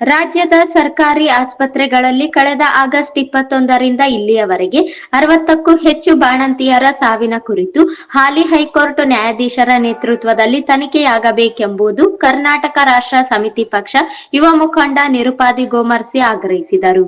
ರಾಜ್ಯದ ಸರ್ಕಾರಿ ಆಸ್ಪತ್ರೆಗಳಲ್ಲಿ ಕಳೆದ ಆಗಸ್ಟ್ ಇಪ್ಪತ್ತೊಂದರಿಂದ ಇಲ್ಲಿಯವರೆಗೆ ಅರವತ್ತಕ್ಕೂ ಹೆಚ್ಚು ಬಾಣಂತಿಯರ ಸಾವಿನ ಕುರಿತು ಹಾಲಿ ಹೈಕೋರ್ಟ್ ನ್ಯಾಯಾಧೀಶರ ನೇತೃತ್ವದಲ್ಲಿ ತನಿಖೆಯಾಗಬೇಕೆಂಬುದು ಕರ್ನಾಟಕ ರಾಷ್ಟ್ರ ಸಮಿತಿ ಪಕ್ಷ ಯುವ ಮುಖಂಡ ನಿರುಪಾದಿ ಗೋಮರ್ಸಿ ಆಗ್ರಹಿಸಿದರು.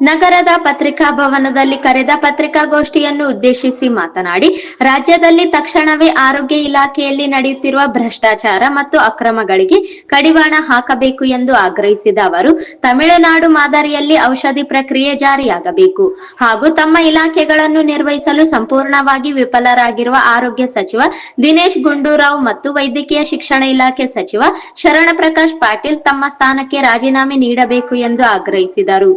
ನಗರದ ಪತ್ರಿಕಾ ಭವನದಲ್ಲಿ ಕರೆದ ಪತ್ರಿಕಾಗೋಷ್ಠಿಯನ್ನು ಉದ್ದೇಶಿಸಿ ಮಾತನಾಡಿ, ರಾಜ್ಯದಲ್ಲಿ ತಕ್ಷಣವೇ ಆರೋಗ್ಯ ಇಲಾಖೆಯಲ್ಲಿ ನಡೆಯುತ್ತಿರುವ ಭ್ರಷ್ಟಾಚಾರ ಮತ್ತು ಅಕ್ರಮಗಳಿಗೆ ಕಡಿವಾಣ ಹಾಕಬೇಕು ಎಂದು ಆಗ್ರಹಿಸಿದ ಅವರು, ತಮಿಳುನಾಡು ಮಾದರಿಯಲ್ಲಿ ಔಷಧಿ ಪ್ರಕ್ರಿಯೆ ಜಾರಿಯಾಗಬೇಕು ಹಾಗೂ ತಮ್ಮ ಇಲಾಖೆಗಳನ್ನು ನಿರ್ವಹಿಸಲು ಸಂಪೂರ್ಣವಾಗಿ ವಿಫಲರಾಗಿರುವ ಆರೋಗ್ಯ ಸಚಿವ ದಿನೇಶ್ ಗುಂಡೂರಾವ್ ಮತ್ತು ವೈದ್ಯಕೀಯ ಶಿಕ್ಷಣ ಇಲಾಖೆ ಸಚಿವ ಶರಣಪ್ರಕಾಶ್ ಪಾಟೀಲ್ ತಮ್ಮ ಸ್ಥಾನಕ್ಕೆ ರಾಜೀನಾಮೆ ನೀಡಬೇಕು ಎಂದು ಆಗ್ರಹಿಸಿದರು.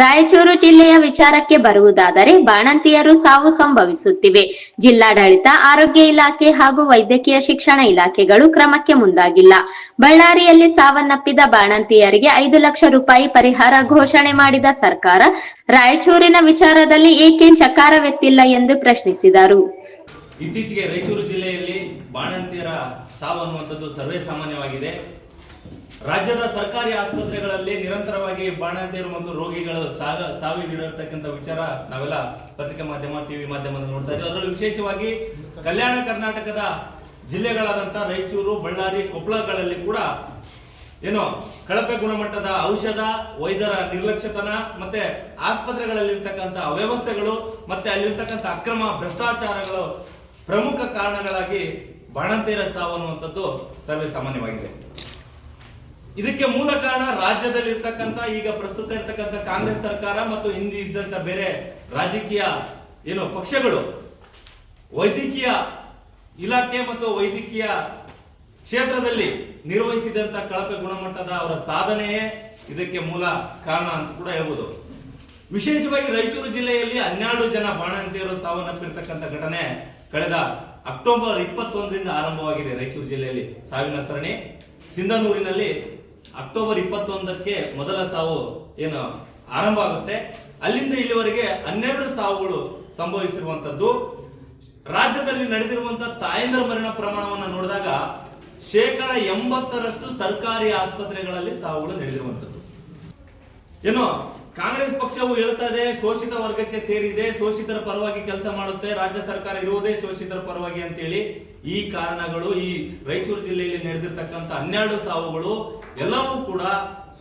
ರಾಯಚೂರು ಜಿಲ್ಲೆಯ ವಿಚಾರಕ್ಕೆ ಬರುವುದಾದರೆ ಬಾಣಂತಿಯರು ಸಾವು ಸಂಭವಿಸುತ್ತಿವೆ. ಜಿಲ್ಲಾಡಳಿತ, ಆರೋಗ್ಯ ಇಲಾಖೆ ಹಾಗೂ ವೈದ್ಯಕೀಯ ಶಿಕ್ಷಣ ಇಲಾಖೆಗಳು ಕ್ರಮಕ್ಕೆ ಮುಂದಾಗಿಲ್ಲ. ಬಳ್ಳಾರಿಯಲ್ಲಿ ಸಾವನ್ನಪ್ಪಿದ ಬಾಣಂತಿಯರಿಗೆ ಐದು ಲಕ್ಷ ರೂಪಾಯಿ ಪರಿಹಾರ ಘೋಷಣೆ ಮಾಡಿದ ಸರ್ಕಾರ, ರಾಯಚೂರಿನ ವಿಚಾರದಲ್ಲಿ ಏಕೆ ಚಕಾರವೆತ್ತಿಲ್ಲ ಎಂದು ಪ್ರಶ್ನಿಸಿದರು. ಇತ್ತೀಚೆಗೆ ರಾಯಚೂರು ಜಿಲ್ಲೆಯಲ್ಲಿ ಬಾಣಂತಿಯರ ಸಾವು ಅನ್ನುವಂಥದ್ದು ಸರ್ವೇ ಸಾಮಾನ್ಯವಾಗಿದೆ. ರಾಜ್ಯದ ಸರ್ಕಾರಿ ಆಸ್ಪತ್ರೆಗಳಲ್ಲಿ ನಿರಂತರವಾಗಿ ಬಾಣಂತಿಯರು ಮತ್ತು ರೋಗಿಗಳು ಸಾಗ ಸಾವಿಗೀಡಿರ್ತಕ್ಕಂಥ ವಿಚಾರ ನಾವೆಲ್ಲ ಪತ್ರಿಕೆ ಮಾಧ್ಯಮ, ಟಿವಿ ಮಾಧ್ಯಮದಲ್ಲಿ ನೋಡ್ತಾ ಇದ್ದೀವಿ. ಅದರಲ್ಲಿ ವಿಶೇಷವಾಗಿ ಕಲ್ಯಾಣ ಕರ್ನಾಟಕದ ಜಿಲ್ಲೆಗಳಾದಂಥ ರಾಯಚೂರು, ಬಳ್ಳಾರಿ, ಕೊಪ್ಪಳಗಳಲ್ಲಿ ಕೂಡ ಏನು ಕಳಪೆ ಗುಣಮಟ್ಟದ ಔಷಧ, ವೈದ್ಯರ ನಿರ್ಲಕ್ಷ್ಯತನ ಮತ್ತೆ ಆಸ್ಪತ್ರೆಗಳಲ್ಲಿರ್ತಕ್ಕಂಥ ಅವ್ಯವಸ್ಥೆಗಳು ಮತ್ತೆ ಅಲ್ಲಿರ್ತಕ್ಕಂಥ ಅಕ್ರಮ ಭ್ರಷ್ಟಾಚಾರಗಳು ಪ್ರಮುಖ ಕಾರಣಗಳಾಗಿ ಬಾಣಂತಿಯರ ಸಾವು ಅನ್ನುವಂಥದ್ದು ಸರ್ವೇ ಸಾಮಾನ್ಯವಾಗಿದೆ. ಇದಕ್ಕೆ ಮೂಲ ಕಾರಣ ರಾಜ್ಯದಲ್ಲಿ ಇರ್ತಕ್ಕಂಥ ಈಗ ಪ್ರಸ್ತುತ ಇರ್ತಕ್ಕಂಥ ಕಾಂಗ್ರೆಸ್ ಸರ್ಕಾರ ಮತ್ತು ಹಿಂದಿ ಇದ್ದಂತ ಬೇರೆ ರಾಜಕೀಯ ಏನು ಪಕ್ಷಗಳು. ವೈದ್ಯಕೀಯ ಇಲಾಖೆ ಮತ್ತು ವೈದ್ಯಕೀಯ ಕ್ಷೇತ್ರದಲ್ಲಿ ನಿರ್ವಹಿಸಿದಂತ ಕಳಪೆ ಗುಣಮಟ್ಟದ ಅವರ ಸಾಧನೆಯೇ ಇದಕ್ಕೆ ಮೂಲ ಕಾರಣ ಅಂತ ಕೂಡ ಹೇಳ್ಬೋದು. ವಿಶೇಷವಾಗಿ ರಾಯಚೂರು ಜಿಲ್ಲೆಯಲ್ಲಿ ಹನ್ನೆರಡು ಜನ ಬಾಣಂತಿಯರು ಸಾವನ್ನಪ್ಪಿರ್ತಕ್ಕಂಥ ಘಟನೆ ಕಳೆದ ಅಕ್ಟೋಬರ್ ಇಪ್ಪತ್ತೊಂದರಿಂದ ಆರಂಭವಾಗಿದೆ ರಾಯಚೂರು ಜಿಲ್ಲೆಯಲ್ಲಿ ಸಾವಿನ ಸರಣಿ. ಸಿಂಧನೂರಿನಲ್ಲಿ ಅಕ್ಟೋಬರ್ ಇಪ್ಪತ್ತೊಂದಕ್ಕೆ ಮೊದಲ ಸಾವು ಏನು ಆರಂಭ ಆಗುತ್ತೆ. ಅಲ್ಲಿಂದ ಇಲ್ಲಿವರೆಗೆ ಹನ್ನೆರಡು ಸಾವುಗಳು ಸಂಭವಿಸಿರುವಂತದ್ದು ರಾಜ್ಯದಲ್ಲಿ ನಡೆದಿರುವಂತಹ ತಾಯಂದರ ಮರಣ ಪ್ರಮಾಣವನ್ನು ನೋಡಿದಾಗ ಶೇಕಡ ಎಂಬತ್ತರಷ್ಟು ಸರ್ಕಾರಿ ಆಸ್ಪತ್ರೆಗಳಲ್ಲಿ ಸಾವುಗಳು ನಡೆದಿರುವಂತದ್ದು ಏನು ಕಾಂಗ್ರೆಸ್ ಪಕ್ಷವು ಹೇಳ್ತಾ ಇದೆ, ಶೋಷಿತ ವರ್ಗಕ್ಕೆ ಸೇರಿದೆ, ಶೋಷಿತರ ಪರವಾಗಿ ಕೆಲಸ ಮಾಡುತ್ತೆ, ರಾಜ್ಯ ಸರ್ಕಾರ ಇರುವುದೇ ಶೋಷಿತರ ಪರವಾಗಿ ಅಂತೇಳಿ ಈ ಕಾರಣಗಳು, ಈ ರಾಯಚೂರು ಜಿಲ್ಲೆಯಲ್ಲಿ ನಡೆದಿರ್ತಕ್ಕಂಥ ಹನ್ನೆರಡು ಸಾವುಗಳು, ಎಲ್ಲವೂ ಕೂಡ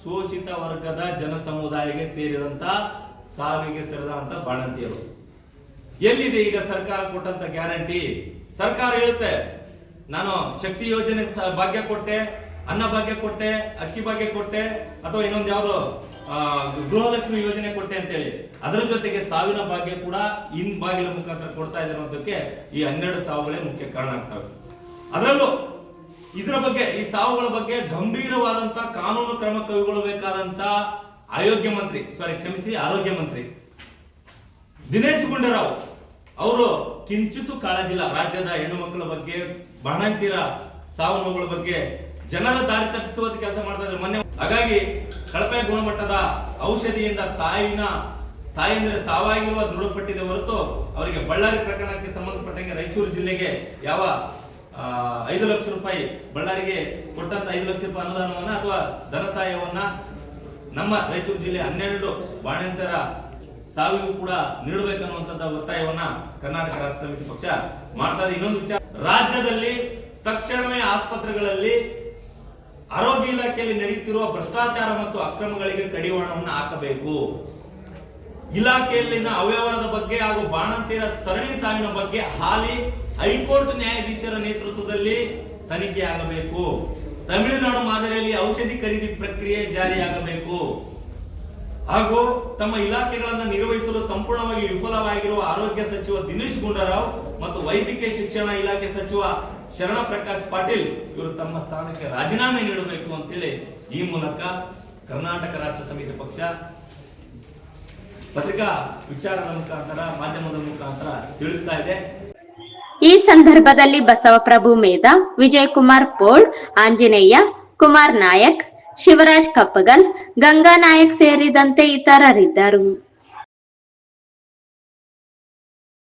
ಶೋಷಿತ ವರ್ಗದ ಜನ ಸಮುದಾಯಕ್ಕೆ ಸೇರಿದಂತ ಸಾವಿಗೆ ಸೇರಿದಂತ ಬಾಣಂತಿಯರು. ಎಲ್ಲಿದೆ ಈಗ ಸರ್ಕಾರ ಕೊಟ್ಟಂತ ಗ್ಯಾರಂಟಿ? ಸರ್ಕಾರ ಹೇಳುತ್ತೆ, ನಾನು ಶಕ್ತಿ ಯೋಜನೆ ಭಾಗ್ಯ ಕೊಟ್ಟೆ, ಅನ್ನ ಭಾಗ್ಯ ಕೊಟ್ಟೆ, ಅಕ್ಕಿ ಭಾಗ್ಯ ಕೊಟ್ಟೆ, ಅಥವಾ ಇನ್ನೊಂದು ಯಾವ್ದೋ? ಗೃಹಲಕ್ಷ್ಮಿ ಯೋಜನೆ ಕೊಟ್ಟೆ ಅಂತ ಹೇಳಿ ಅದರ ಜೊತೆಗೆ ಸಾವಿನ ಭಾಗ್ಯ ಕೂಡ ಇನ್ ಬಾಗಿಲ ಮುಖಾಂತರ ಕೊಡ್ತಾ ಇದೆ ಅನ್ನೋದಕ್ಕೆ ಈ ಹನ್ನೆರಡು ಸಾವುಗಳೇ ಮುಖ್ಯ ಕಾರಣ ಆಗ್ತವೆ ಅದರಲ್ಲೂ ಇದರ ಬಗ್ಗೆ, ಈ ಸಾವುಗಳ ಬಗ್ಗೆ ಗಂಭೀರವಾದಂತ ಕಾನೂನು ಕ್ರಮ ಕೈಗೊಳ್ಳಬೇಕಾದಂತ ಆರೋಗ್ಯ ಮಂತ್ರಿ ಸಾರಿ ಕ್ಷಮಿಸಿ, ಆರೋಗ್ಯ ಮಂತ್ರಿ ದಿನೇಶ್ ಗುಂಡೂರಾವ್ ಅವರು ಕಿಂಚಿತ್ತು ಕಾಳಜಿಲ್ಲ. ರಾಜ್ಯದ ಹೆಣ್ಣು ಮಕ್ಕಳ ಬಗ್ಗೆ ಬಾಣಂತಿಯರ ಸಾವು ನೋವುಗಳ ಬಗ್ಗೆ ಜನರ ದಾರಿ ತಪ್ಪಿಸುವ ಕೆಲಸ ಮಾಡ್ತಾ ಇದ್ದಾರೆ. ಮೊನ್ನೆ ಹಾಗಾಗಿ ಕಳಪೆ ಗುಣಮಟ್ಟದ ಔಷಧಿಯಿಂದ ತಾಯಿನ ತಾಯಿಯಂದ್ರೆ ಸಾವಾಗಿರುವ ದೃಢಪಟ್ಟಿದೆ ಹೊರತು ಅವರಿಗೆ ಬಳ್ಳಾರಿ ಪ್ರಕರಣಕ್ಕೆ ಸಂಬಂಧಪಟ್ಟಂಗೆ ರಾಯಚೂರು ಜಿಲ್ಲೆಗೆ ಯಾವ ಐದು ಲಕ್ಷ ರೂಪಾಯಿ ಬಳ್ಳಾರಿಗೆ ಕೊಟ್ಟಂತ ಐದು ಲಕ್ಷ ರೂಪಾಯಿ ಅನುದಾನವನ್ನ ಅಥವಾ ಧನ ಸಹಾಯವನ್ನ ನಮ್ಮ ರಾಯಚೂರು ಜಿಲ್ಲೆ ಹನ್ನೆರಡು ಬಾಣಂತರ ಸಾವಿಗೂ ಕೂಡ ನೀಡಬೇಕನ್ನುವಂಥದ್ದು ಒತ್ತಾಯವನ್ನ ಕರ್ನಾಟಕ ರಾಜ್ಯ ಸಮಿತಿ ಪಕ್ಷ ಮಾಡ್ತಾ ಇನ್ನೊಂದು ವಿಚಾರ, ರಾಜ್ಯದಲ್ಲಿ ತಕ್ಷಣವೇ ಆಸ್ಪತ್ರೆಗಳಲ್ಲಿ ಆರೋಗ್ಯ ಇಲಾಖೆಯಲ್ಲಿ ನಡೆಯುತ್ತಿರುವ ಭ್ರಷ್ಟಾಚಾರ ಮತ್ತು ಅಕ್ರಮಗಳಿಗೆ ಕಡಿವಾಣವನ್ನು ಹಾಕಬೇಕು. ಇಲಾಖೆಯಲ್ಲಿನ ಅವ್ಯವಹಾರದ ಬಗ್ಗೆ ಹಾಗೂ ಬಾಣಂತಿಯರ ಸರಣಿ ಸಾವಿನ ಬಗ್ಗೆ ಹಾಲಿ ಹೈಕೋರ್ಟ್ ನ್ಯಾಯಾಧೀಶರ ನೇತೃತ್ವದಲ್ಲಿ ತನಿಖೆ ಆಗಬೇಕು. ತಮಿಳುನಾಡು ಮಾದರಿಯಲ್ಲಿ ಔಷಧಿ ಖರೀದಿ ಪ್ರಕ್ರಿಯೆ ಜಾರಿಯಾಗಬೇಕು. ಹಾಗೂ ತಮ್ಮ ಇಲಾಖೆಗಳನ್ನು ನಿರ್ವಹಿಸಲು ಸಂಪೂರ್ಣವಾಗಿ ವಿಫಲವಾಗಿರುವ ಆರೋಗ್ಯ ಸಚಿವ ದಿನೇಶ್ ಗುಂಡೂರಾವ್ ಮತ್ತು ವೈದ್ಯಕೀಯ ಶಿಕ್ಷಣ ಇಲಾಖೆ ಸಚಿವ ಶರಣ ಪ್ರಕಾಶ್ ಪಾಟೀಲ್ ಇವರು ತಮ್ಮ ಸ್ಥಾನಕ್ಕೆ ರಾಜೀನಾಮೆ ನೀಡಬೇಕು ಅಂತೇಳಿ ಈ ಮೂಲಕ ಕರ್ನಾಟಕ ರಾಷ್ಟ್ರ ಸಮಿತಿ ಪಕ್ಷ ಪತ್ರಿಕಾ ವಿಚಾರದ ಮುಖಾಂತರ, ಮಾಧ್ಯಮದ ಮುಖಾಂತರ ತಿಳಿಸ್ತಾ ಇದೆ. ಈ ಸಂದರ್ಭದಲ್ಲಿ ಬಸವಪ್ರಭು ಮೇಧ ವಿಜಯಕುಮಾರ್ ಪೋಳ್, ಆಂಜನೇಯ, ಕುಮಾರ್ ನಾಯಕ್, ಶಿವರಾಜ್ ಕಪ್ಪಗಲ್, ಗಂಗಾ ನಾಯಕ್ ಸೇರಿದಂತೆ ಇತರರಿದ್ದರು.